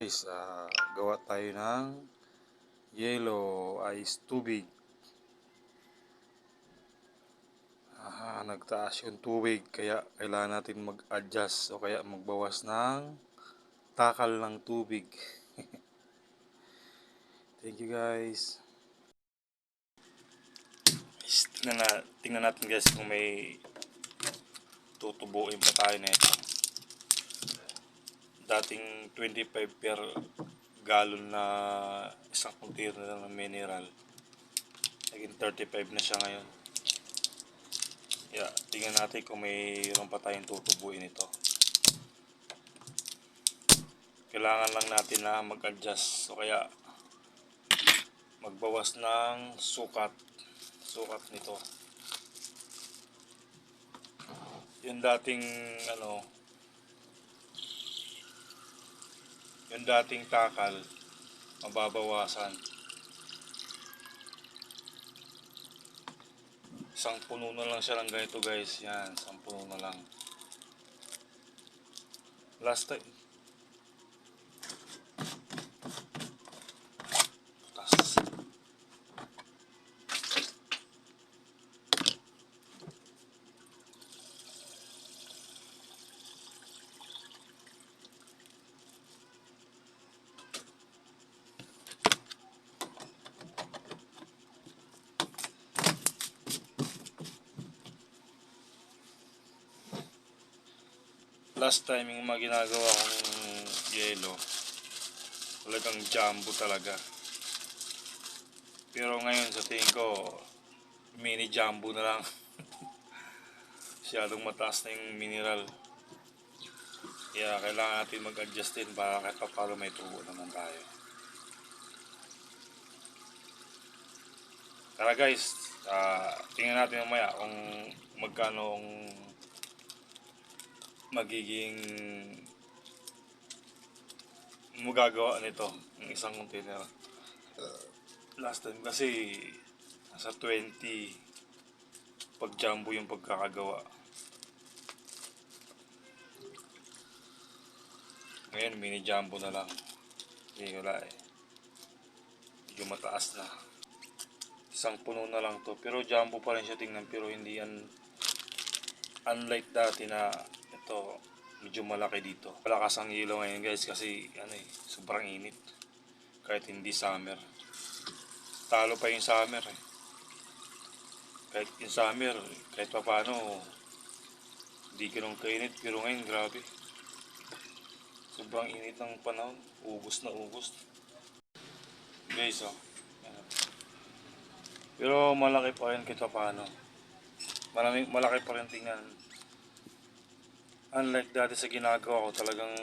Guys, ah, gawa tayo ng yellow ice tubig. Ah, nagtaas yung tubig kaya kailangan natin mag-adjust o kaya magbawas ng takal ng tubig. Thank you guys. Guys, Tingnan, na, tingnan natin guys kung may tutubuin pa tayo nito dating 25 per gallon na isang container lang ng mineral. Naging 35 na siya ngayon. Yeah, tingnan natin kung mayroon pa tayong tutubuin ito. Kailangan lang natin na mag-adjust. So kaya magbawas ng sukat. Sukat nito. Yung dating ano, yung dating takal mababawasan. Isang puno na lang siya ng ganito guys. Yan isang puno na lang. Last time last time yung mga ginagawa kong yelo talagang jumbo talaga. Pero ngayon sa tingin ko mini jumbo na lang. Masyadong mataas na yung mineral. Kaya kailangan natin mag-adjust din para kahit pa paano may tubo naman tayo. Tara guys. Ah, tingnan natin mamaya kung magkano ang magiging magagawa nito ng isang container. Last time kasi nasa 20 pag jumbo yung pagkakagawa. Ngayon mini jumbo na lang. Hindi wala eh. Medyo mataas na. Isang puno na lang to. Pero jumbo pa rin siya tingnan pero hindi yan unlike dati na ito medyo malaki dito. Malakas ang ilaw ngayon guys kasi ano eh, sobrang init. Kahit hindi summer. Talo pa yung summer eh. Kahit yung summer, kahit pa paano, hindi ganun kainit. Pero ngayon, grabe. Sobrang init ng panahon. Ubus na ubus. Guys, oh. Pero malaki pa rin kita paano. Maraming, malaki pa rin tingnan unlike dati sa ginagawa ko talagang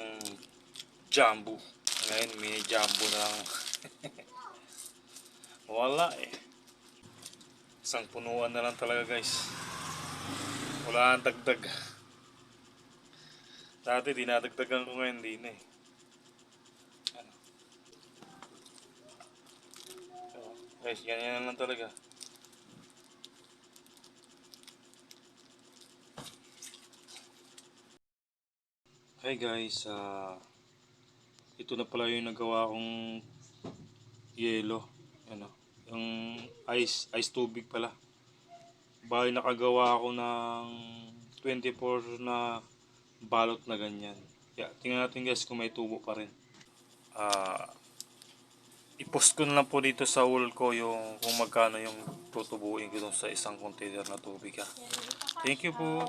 jumbo. Ngayon mini jumbo na lang. Wala eh. Isang punuan na lang talaga guys. Wala ang dagdag. Dati dinadagdagan ko ngayon din eh. Ano? Guys ganyan lang talaga Hi guys, ah ito na pala yung nagawa kong yelo, ano, yung ice, ice tubig pala. Bali nakagawa ako ng 24 na balot na ganyan. Kaya tingnan natin guys kung may tubo pa rin. Ah i-post ko na lang po dito sa wall ko yung kung magkano yung tutubuin ko sa isang container na tubig ha. Thank you po.